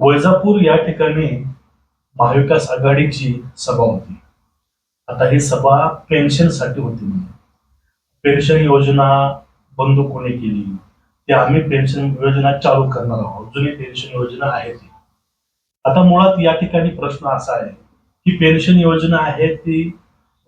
वैजापूर या ठिकाणी महाविकास आघाडीची सभा होती. आता ही सभा पेन्शनसाठी होती पेन्शन योजना बंद कोणी केली? ते आम्ही पेन्शन योजना चालू करणार आहोत. जुनी पेन्शन योजना आहे ती. आता मुळात या ठिकाणी प्रश्न असा आहे की पेन्शन योजना आहे ती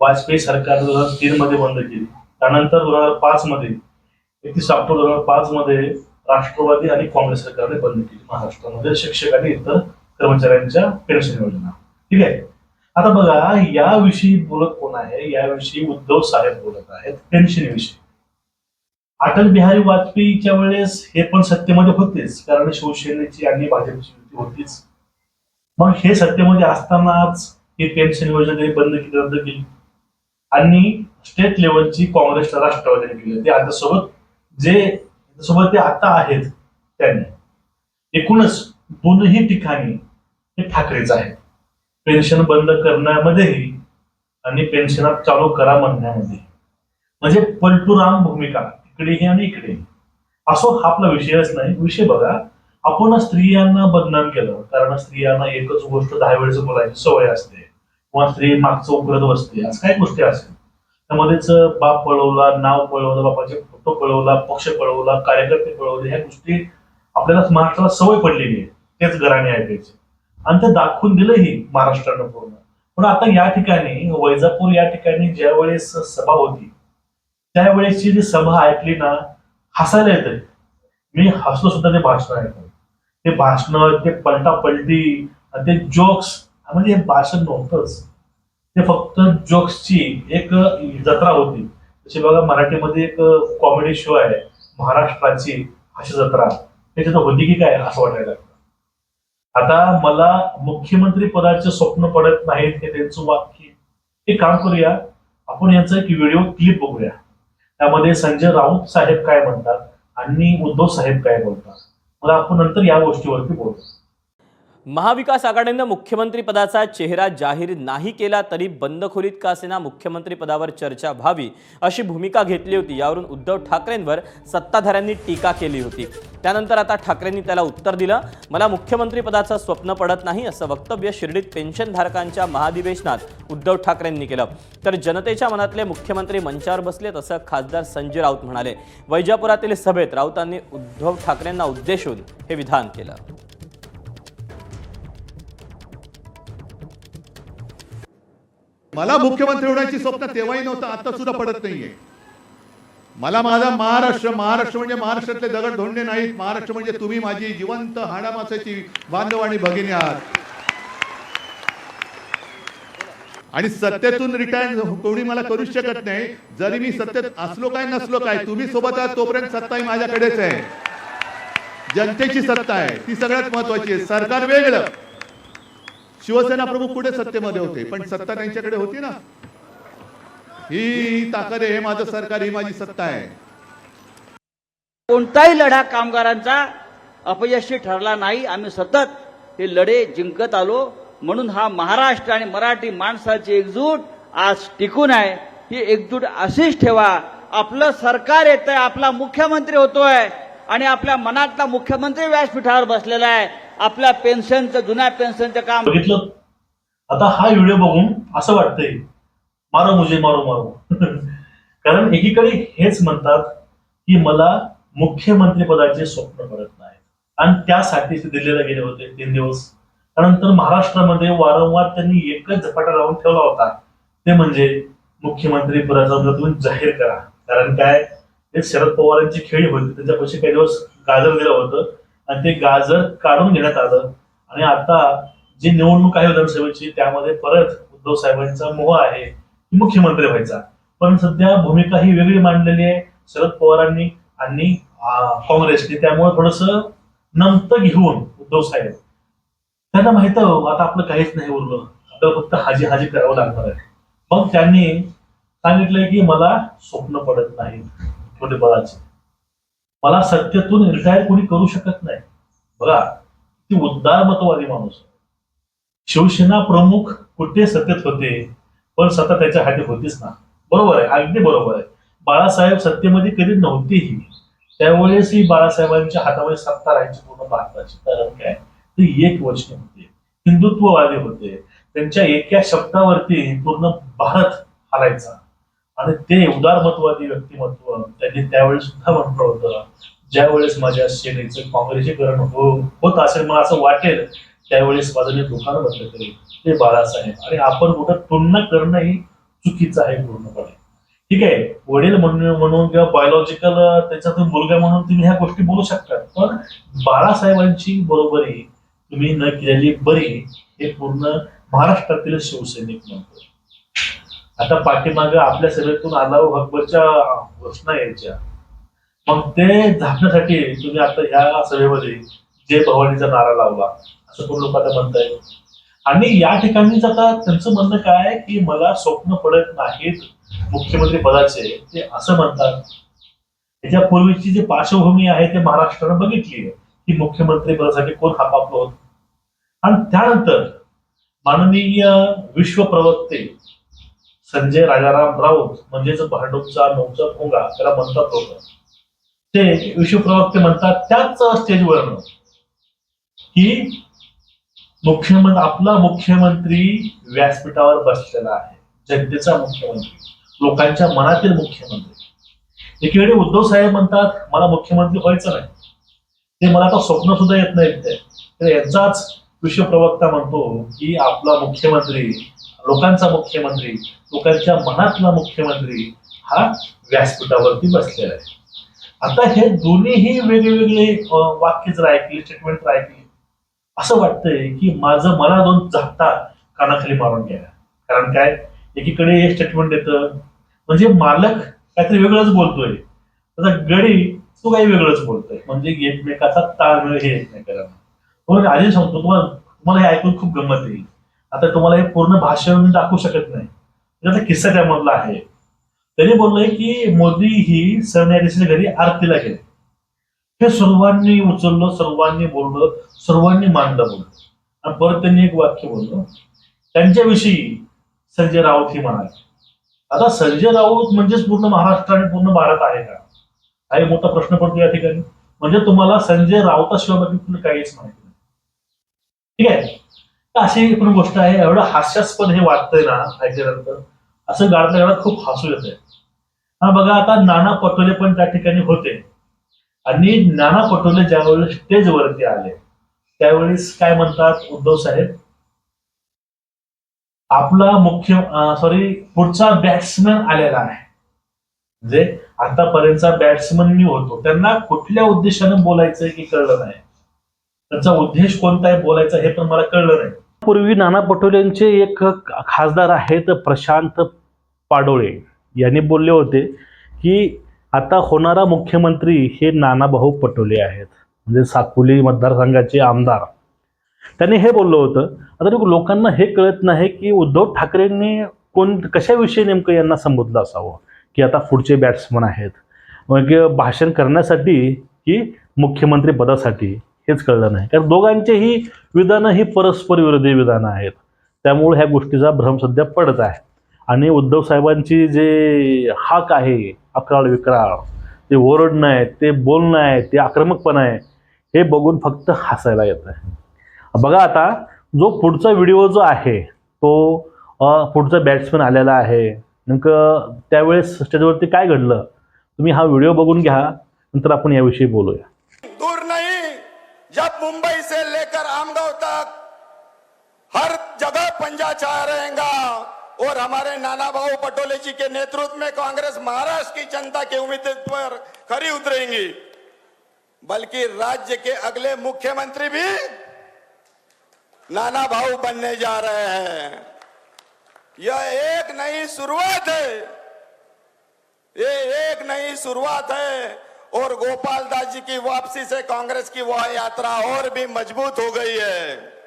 वाजपेयी सरकार दोन हजार तीन मध्ये बंद केली. त्यानंतर दोन हजार पाच मध्ये एकतीस ऑक्टोबर दोन हजार पाच मध्ये राष्ट्रवादी आणि काँग्रेस सरकारने बंद केली. महाराष्ट्रामध्ये शिक्षक आणि इतर कर्मचाऱ्यांच्या पेन्शन योजना. ठीक आहे? आता बघा याविषयी बोलत कोण आहे? याविषयी उद्धव साहेब बोलत आहेत पेन्शन विषयी. अटल बिहारी वाजपेयीच्या वेळेस हे पण सत्तेमध्ये होतेच कारण शिवसेनेची आणि भाजपची युती होतीच. मग हे सत्तेमध्ये असतानाच ही पेन्शन योजना त्यांनी बंद केली रद्द केली. आणि स्टेट लेवलची काँग्रेसच्या राष्ट्रवादीने केली. ते आता सोबत जे सोबत ते आता आहेत त्यांनी. एकूणच दोनही ठिकाणी हे ठाकरेच आहेत. पेन्शन बंद करण्यामध्येही आणि पेन्शन चालू करा म्हणण्यामध्ये. म्हणजे पलटुराम भूमिका इकडेही आणि इकडे. असो हा आपला विषयच नाही. विषय बघा आपण स्त्रियांना बदनाम केलं कारण स्त्रियांना एकच गोष्ट दहा वेळेस बोलायची सवय असते. किंवा स्त्री मागचं उकरत असते असं काही गोष्टी असतील त्यामध्येच बाप पळवला नाव पळवलं बापाचे फोटो पळवला पक्ष पळवला कार्यकर्ते पळवले ह्या गोष्टी आपल्याला महाराष्ट्राला सवय पडलेली आहे. तेच घराणे ऐकायचे आणि ते दाखवून दिलंही महाराष्ट्रानं पूर्ण. पण आता या ठिकाणी वैजापूर या ठिकाणी ज्या वेळेस सभा होती त्यावेळेसची जी सभा ऐकली ना हसायला येते मी हसलो सुद्धा ते भाषण ऐकलं. ते भाषण ते पलटा पलटी ते जोक्स म्हणजे हे भाषण नव्हतंच. ते फक्त जोक्सची एक जत्रा होती. जशी बघा मराठीमध्ये एक कॉमेडी शो आहे महाराष्ट्राची हास्य जत्रा. त्याच्यात होती की काय असं वाटायला लागतं आता मला मुख्यमंत्री पदाचे स्वप्न पडत नाहीत हे त्यांचं वाक्य. एक काम करूया आपण यांचा एक व्हिडिओ क्लिप बघूया. त्यामध्ये संजय राऊत साहेब काय म्हणतात आणि उद्धव साहेब काय बोलतात. मला आपण नंतर या गोष्टीवरती बोलतो महाविकास आघाडीनं मुख्यमंत्रीपदाचा चेहरा जाहीर नाही केला तरी बंदखोरीत का असेना मुख्यमंत्रीपदावर चर्चा व्हावी अशी भूमिका घेतली होती. यावरून उद्धव ठाकरेंवर सत्ताधाऱ्यांनी टीका केली होती. त्यानंतर आता ठाकरेंनी त्याला उत्तर दिलं. मला मुख्यमंत्रीपदाचं स्वप्न पडत नाही असं वक्तव्य शिर्डीत पेन्शनधारकांच्या महाधिवेशनात उद्धव ठाकरेंनी केलं. तर जनतेच्या मनातले मुख्यमंत्री मंचावर बसलेत असं खासदार संजय राऊत म्हणाले. वैजापुरातील सभेत राऊतांनी उद्धव ठाकरेंना उद्देशून हे विधान केलं. मला मुख्यमंत्री होण्याची स्वप्न तेव्हाही नव्हतं आता सुद्धा पडत नाहीये. मला माझा महाराष्ट्र महाराष्ट्र म्हणजे महाराष्ट्रातले दगड धोंडे नाहीत. महाराष्ट्र म्हणजे तुम्ही माझी जिवंत हाडामासाची बांधव आणि भगिनी आहात. आणि सत्तेतून रिटायर कोणी मला करूच शकत नाही. जरी मी सत्तेत असलो काय नसलो काय तुम्ही सोबत आहात तोपर्यंत सत्ता ही माझ्याकडेच आहे. जनतेची सत्ता आहे. ती सगळ्यात महत्वाची आहे. सरकार वेगळं. शिवसेना प्रमुख कुठे सत्तेमध्ये होते? पण सत्ता त्यांच्याकडे होती ना. ही ताकद आहे हे माझं सरकार ही माझी सत्ता आहे. कोणताही लढा कामगारांचा अपयशी ठरला नाही. आम्ही सतत हे लढे जिंकत आलो. म्हणून हा महाराष्ट्र आणि मराठी माणसाची एकजूट आज टिकून आहे. ही एकजूट अशीच ठेवा. आपलं सरकार येत आहे आपला मुख्यमंत्री होतोय आणि आपल्या मनातला मुख्यमंत्री व्यासपीठावर बसलेला आहे. आपल्या पेन्शनचं जुन्या पेन्शनचं काम. बघितलं? आता हा व्हिडिओ बघून असं वाटतंय मारो मुझे मारो मारो. कारण एकीकडे हेच म्हणतात की मला मुख्यमंत्री पदाचे स्वप्न पडत नाही आणि त्यासाठी ते दिल्लीला गेले होते तीन दिवस. त्यानंतर महाराष्ट्रामध्ये वारंवार त्यांनी एकच झपाटा लावून ठेवला होता. ते म्हणजे मुख्यमंत्री पदाचा तुम्ही जाहीर करा. कारण काय? ते शरद पवारांची खेळी होती. त्यांच्यापाशी काही दिवस गाजर दिलं होतं. आणि ते गाजर काढून घेण्यात आलं. आणि आता जी निवडणूक आहे विधानसभेची त्यामध्ये परत उद्धव साहेबांचा मोह आहे की मुख्यमंत्री व्हायचा. पण सध्या भूमिका ही वेगळी मांडलेली आहे शरद पवारांनी आणि काँग्रेसने. त्यामुळे थोडस नमत घेऊन उद्धव साहेब. त्यांना माहीत आता आपलं काहीच नाही उरलं. आपल्याला फक्त हाजी हाजी करावं लागणार आहे. मग त्यांनी सांगितलंय की मला स्वप्न पडत नाही मुख्यमंत्री पदाचे मला सत्तेतून रिटायर कोणी करू शकत नाही. बघा ती उद्दारमतवादी माणूस. शिवसेना प्रमुख कुठे सत्तेत होते पण सत्ता त्याच्या हाती होतीच ना. बरोबर आहे अगदी बरोबर आहे. बाळासाहेब सत्तेमध्ये कधी नव्हतेही. त्यावेळेसही बाळासाहेबांच्या हातामध्ये सत्ता राहायची पूर्ण भारताची कारण काय ते एक वर्ष होते हिंदुत्ववादी होते. त्यांच्या एका शब्दावरती पूर्ण भारत हालायचा आणि ते उदारमतवादी व्यक्तिमत्व त्यांनी त्यावेळी सुद्धा म्हटलं होतं. ज्या वेळेस माझ्या सेनेचं काँग्रेसीकरण हो होत असेल मला असं वाटेल त्यावेळेस माझं मी दुकान बंद करेल ते बाळासाहेब. आणि आपण कुठं तुलना करणं ही चुकीचं आहे पूर्णपणे. ठीक आहे? वडील म्हणून म्हणून किंवा बायोलॉजिकल त्याच्यातून मुलगा म्हणून तुम्ही ह्या गोष्टी बोलू शकता पण बाळासाहेबांची बरोबरी तुम्ही न केलेली बरी हे पूर्ण महाराष्ट्रातील शिवसैनिक म्हणतो आता पाठीमागे आपल्या सभेतून अल्लाह अकबरच्या घोषणा यायच्या. मग ते झाकण्यासाठी तुम्ही आता ह्या सभेमध्ये जय भवानीचा नारा लावला असं कोण लोक आता म्हणताय? आणि या ठिकाणीच आता त्यांचं म्हणणं काय की मला स्वप्न पडत नाहीत मुख्यमंत्री पदाचे ते असं म्हणतात. त्याच्या पूर्वीची जी पार्श्वभूमी आहे ते महाराष्ट्रानं बघितली आहे की मुख्यमंत्री पदासाठी कोण हापापलं होत. आणि त्यानंतर माननीय विश्व प्रवक्ते संजय राजाराम राऊत म्हणजेच भांडूपचा नऊचा भोंगा त्याला म्हणतात होतं ते विश्वप्रवक्ते म्हणतात त्याच स्टेजवर की मुख्यमंत्री आपला मुख्यमंत्री व्यासपीठावर बसलेला आहे जनतेचा मुख्यमंत्री लोकांच्या मनातील मुख्यमंत्री. एकीकडे उद्धव साहेब म्हणतात मला मुख्यमंत्री व्हायचं नाही. ते मला आता स्वप्न सुद्धा येत नाही तर यांचाच विश्व प्रवक्ता म्हणतो की आपला मुख्यमंत्री लोकांचा मुख्यमंत्री लोकांच्या मनातला मुख्यमंत्री हा व्यासपीठावरती बसलेला आहे. आता हे दोन्हीही वेगवेगळे वाक्य जर ऐकले स्टेटमेंट जर ऐकली असं वाटतंय की माझं मला दोन झापटा कानाखाली मारून घ्या कारण काय? एकीकडे हे स्टेटमेंट येतं. म्हणजे मालक काहीतरी वेगळंच बोलतोय. त्याचा गडी तो काही वेगळंच बोलतोय. म्हणजे एकमेकाचा ताळमेळ हे एकमेकाला. हो, म्हणून आधी सांगतो तुम्हाला तुम्हाला हे ऐकून खूप गंमत येईल. आता तुम्हाला हे पूर्ण भाषण मी दाखवू शकत नाही. म्हणजे त्याचा किस्सा त्यामधला आहे? त्यांनी बोललंय की मोदी ही सरन्यायाधीशाच्या घरी आरतीला गेले. हे सर्वांनी उचललं सर्वांनी बोललं सर्वांनी मांडलं बोललं आणि परत त्यांनी एक वाक्य बोललं त्यांच्याविषयी संजय राऊत ही म्हणाले. आता संजय राऊत म्हणजेच पूर्ण महाराष्ट्र आणि पूर्ण भारत आहे का? हा एक मोठा प्रश्न पडतो या ठिकाणी. म्हणजे तुम्हाला संजय राऊताशिवाय बाकी तुला काहीच माहिती नाही. ठीक आहे? अशी पण गोष्ट आहे. एवढं हास्यास्पद हे वाटतंय ना ऐकल्यानंतर असं गाडल्या गाडत खूप हसू येतंय. हा बघा आता नाना पटोले पण त्या ठिकाणी होते. आणि नाना पटोले ज्यावेळेस स्टेजवरती आले त्यावेळेस काय म्हणतात उद्धव साहेब? आपला मुख्य सॉरी पुढचा बॅट्समॅन आलेला आहे म्हणजे आतापर्यंतचा बॅट्समन मी होतो त्यांना कुठल्या उद्देशाने बोलायचं की कळलं नाही. त्यांचा उद्देश कोणता आहे बोलायचा हे पण मला कळलं नाही. पूर्वी नाना पटोलेंचे एक खासदार आहेत प्रशांत पाडोळे. यांनी बोलले होते की आता होणारा मुख्यमंत्री हे नानाभाऊ पटोले आहेत. म्हणजे साकोली मतदारसंघाचे आमदार. त्यांनी हे बोललं होतं. आता लोकांना हे कळत नाही की उद्धव ठाकरेंनी कोण कशाविषयी नेमकं यांना संबोधलं असावं? की आता पुढचे बॅट्समन आहेत. मग भाषण करण्यासाठी की मुख्यमंत्री पदासाठी? हेच कळलं नाही. कारण दोघांचेही विधानं ही परस्पर विरोधी विधानं आहेत. त्यामुळे ह्या गोष्टीचा भ्रम सध्या पडत आहे. आणि उद्धव साहेबांची जे हाक आहे अकराळ विक्राळ ते ओरडणं आहे ते बोलणं आहे ते आक्रमकपणा आहे हे बघून फक्त हसायला येत आहे. बघा आता जो पुढचा व्हिडिओ जो आहे तो पुढचा बॅट्समॅन आलेला आहे नेमकं त्यावेळेस स्टेजवरती काय घडलं तुम्ही हा व्हिडिओ बघून घ्या नंतर आपण याविषयी बोलूया. दूर नाही जब मुंबई से लेकर आमगांव तक हर जगह पंजा छाया रहेगा। और हमारे नाना भाऊ पटोले जी के नेतृत्व में कांग्रेस महाराष्ट्र की जनता के उम्मीद पर खरी उतरेंगी। बल्कि राज्य के अगले मुख्यमंत्री भी नाना भाऊ बनने जा रहे हैं। यह एक नई शुरुआत है। ये एक नई शुरुआत है और गोपाल दास जी की वापसी से कांग्रेस की वह यात्रा और भी मज़बूत हो गई है।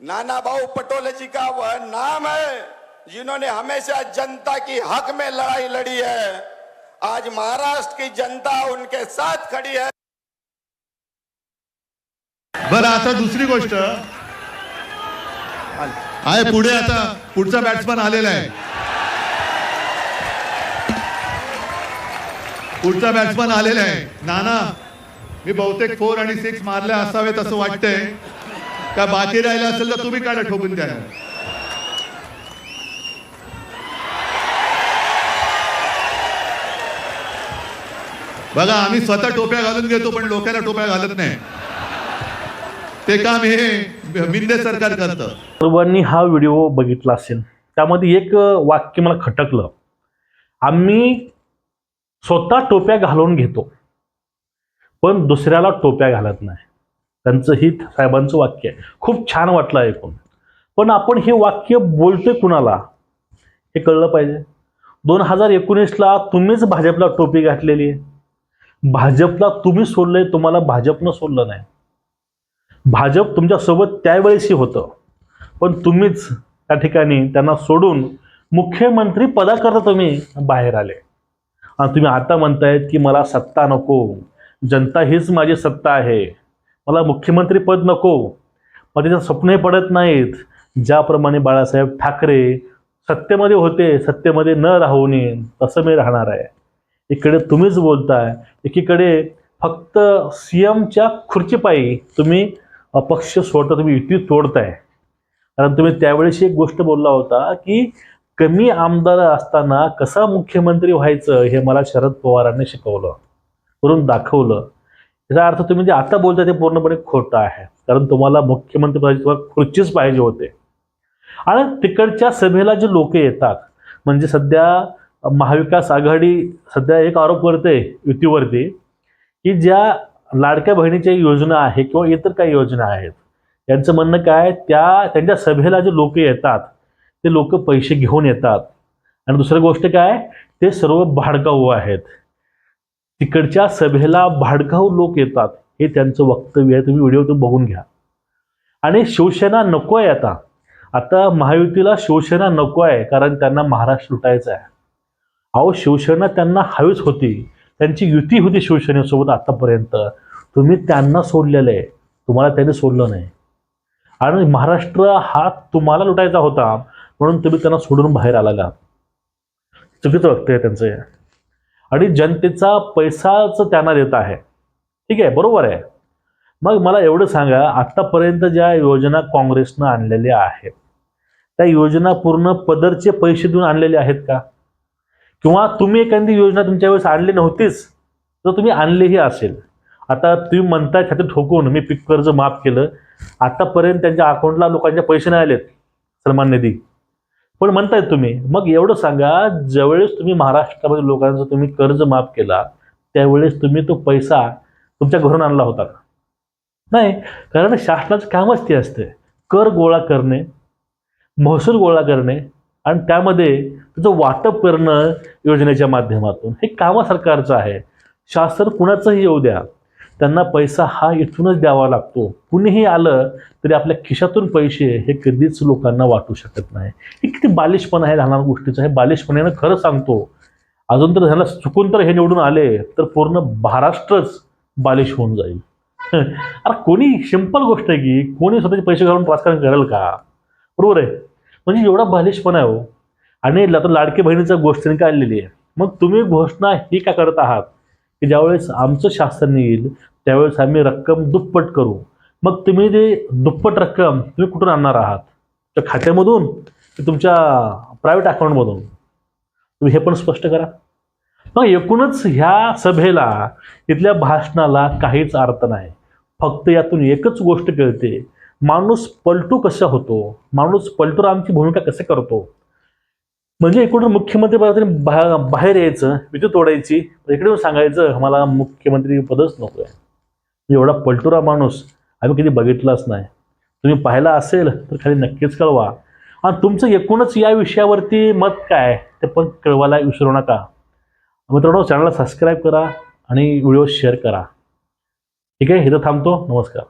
नाना भाऊ पटोले जी का वह नाम है जिन्होंने हमेशा जनता की हक में लड़ाई लड़ी है। आज महाराष्ट्र की जनता उनके साथ खड़ी है। बरं आता दुसरी गोष्ट. आहे पुढे आता पुढचा बॅट्समन आलेला आहे. पुढचा बॅट्समन आलेला आहे. नाना मी बहुतेक फोर आणि सिक्स मारल्या असावेत असं वाटतंय. का बाकी राहिला असेल तर तुम्ही काढा ठोकून द्या. बघा आम्ही स्वतः टोप्या घालून घेतो पण लोकांना टोप्या घालत नाही. ते काम हे मिंदे सरकार करतं. सर्वांनी हा व्हिडिओ बघितला असेल. त्यामध्ये एक वाक्य मला खटकलं. आम्ही स्वतः टोप्या घालून घेतो पण दुसऱ्याला टोप्या घालत नाही. त्यांचं ही साहेबांचं वाक्य आहे. खूप छान वाटलं ऐकून. पण आपण हे वाक्य बोलतोय कुणाला? हे कळलं पाहिजे. दोन हजार एकोणीसला तुम्हीच भाजपला टोपी घातलेली आहे. भाजपला तुम्ही सोडलंय तुम्हाला भाजपनं सोडलं नाही. भाजप तुमच्यासोबत त्यावेळेसही होतं. पण तुम्हीच त्या ठिकाणी त्यांना सोडून मुख्यमंत्री पदाकरता तुम्ही बाहेर आले. आणि तुम्ही आता म्हणतायत की मला सत्ता नको. जनता हीच माझी सत्ता आहे. मला मुख्यमंत्री पद नको. मग त्याचं स्वप्नही पडत नाहीत. ज्याप्रमाणे बाळासाहेब ठाकरे सत्तेमध्ये होते सत्तेमध्ये न राहू नये तसं मी राहणार आहे. इकडे तुम्हीच बोलताय एकीकडे फक्त सी एमच्या खुर्चीपायी तुम्ही अपक्ष सोडता तुम्ही युती तोडताय. कारण तुम्ही त्यावेळेस एक गोष्ट बोलला होता की कमी आमदार असताना कसा मुख्यमंत्री व्हायचं हे मला शरद पवारांनी शिकवलं. करून दाखवलं. याचा अर्थ तुम्ही जे आता बोलता ते पूर्णपणे खोटं आहे. कारण तुम्हाला मुख्यमंत्री पदाची तुम्हाला खुर्चीच पाहिजे होते. आणि तिकडच्या सभेला जे लोक येतात म्हणजे सध्या महाविकास आघाडी सध्या एक आरोप करते युतीवरती की ज्या लाडक्या बहिणीच्या योजना आहे किंवा इतर काही योजना आहेत यांचं म्हणणं काय? त्या त्यांच्या सभेला जे लोक येतात ते लोक पैसे घेऊन येतात. आणि दुसरी गोष्ट काय? ते सर्व भाडकाऊ आहेत. तिकडच्या सभेला भाडकाऊ लोक येतात हे त्यांचं वक्तव्य आहे. तुम्ही व्हिडिओ बघून घ्या. आणि शिवसेना नको आहे आता. आता महायुतीला शिवसेना नको आहे कारण त्यांना महाराष्ट्र लुटायचा आहे. अहो शिवसेना त्यांना हवीच होती. त्यांची युती होती शिवसेनेसोबत आतापर्यंत. तुम्ही त्यांना सोडलेलं आहे. तुम्हाला त्यांनी सोडलं नाही. आणि महाराष्ट्र हा तुम्हाला लुटायचा होता म्हणून तुम्ही त्यांना सोडून बाहेर आलेला चुकीचं वक्तव्य आहे त्यांचं आणि जनतेचा पैसाच त्यांना देत आहे. ठीक आहे? बरोबर आहे. मग मला एवढं सांगा आत्तापर्यंत ज्या योजना काँग्रेसनं आणलेल्या आहेत त्या योजना पूर्ण पदरचे पैसे देऊन आणलेले आहेत का? किंवा तुम्ही एखादी योजना तुमच्या वेळेस आणली नव्हतीच तर तुम्ही आणलीही असेल. आता तुम्ही म्हणताय खाते ठोकून मी पीक कर्ज माफ केलं. आतापर्यंत त्यांच्या अकाउंटला लोकांचे पैसे नाही आलेत सन्मान निधी. पण म्हणतायत तुम्ही मग एवढं सांगा ज्यावेळेस तुम्ही महाराष्ट्रामध्ये लोकांचा तुम्ही कर्ज माफ केला त्यावेळेस तुम्ही तो पैसा तुमच्या घरून आणला होता का? नाही कारण शासनाचं कामच ते असते. कर गोळा करणे महसूल गोळा करणे आणि त्यामध्ये त्याचं वाटप करणं योजनेच्या माध्यमातून. हे कामं सरकारचं आहे. शासन कुणाचंही येऊ द्या. त्यांना पैसा हा इथूनच द्यावा लागतो. कुणीही आलं तरी आपल्या खिशातून पैसे हे कधीच लोकांना वाटू शकत नाही. हे किती बालिशपणा आहे लहान गोष्टीचं. हे बालिशपणानं खरं सांगतो. अजून तर ह्याला चुकून तर हे निवडून आले तर पूर्ण महाराष्ट्रच बालिश होऊन जाईल. अरे कोणी सिंपल गोष्ट आहे की कोणी स्वतःचे पैसे घालून राजकारण करेल का? बरोबर आहे. म्हणजे एवढा बालिशपणा आहे हो. आणि आता लाडके बहिणीच्या गोष्टीने काढलेली आहे? मग तुम्ही घोषणा ही का करत आहात? की ज्यावेळेस आमचं शासन येईल त्यावेळेस आम्ही रक्कम दुप्पट करू. मग तुम्ही ते दुप्पट रक्कम तुम्ही कुठून आणणार आहात? त्या खात्यामधून की तुमच्या प्रायव्हेट अकाउंटमधून तुम्ही हे पण स्पष्ट करा. मग एकूणच ह्या सभेला इथल्या भाषणाला काहीच अर्थ नाही. फक्त यातून एकच गोष्ट कळते. माणूस पलटू कसा होतो? माणूस पलटूरामची भूमिका कसे करतो? म्हणजे एकूण मुख्यमंत्री पदातून बा बाहेर यायचं विद्युत तोडायची इकडे सांगायचं मला मुख्यमंत्री पदच नको आहे. एवढा पलटुरा माणूस आम्ही कधी बघितलाच नाही. तुम्ही पाहिला असेल तर खाली नक्कीच कळवा. आणि तुमचं एकूणच या विषयावरती मत काय? ते पण कळवायला विसरू नका. मित्रांनो चॅनलला सबस्क्राईब करा आणि व्हिडिओ शेअर करा. ठीक आहे? इथं थांबतो. नमस्कार.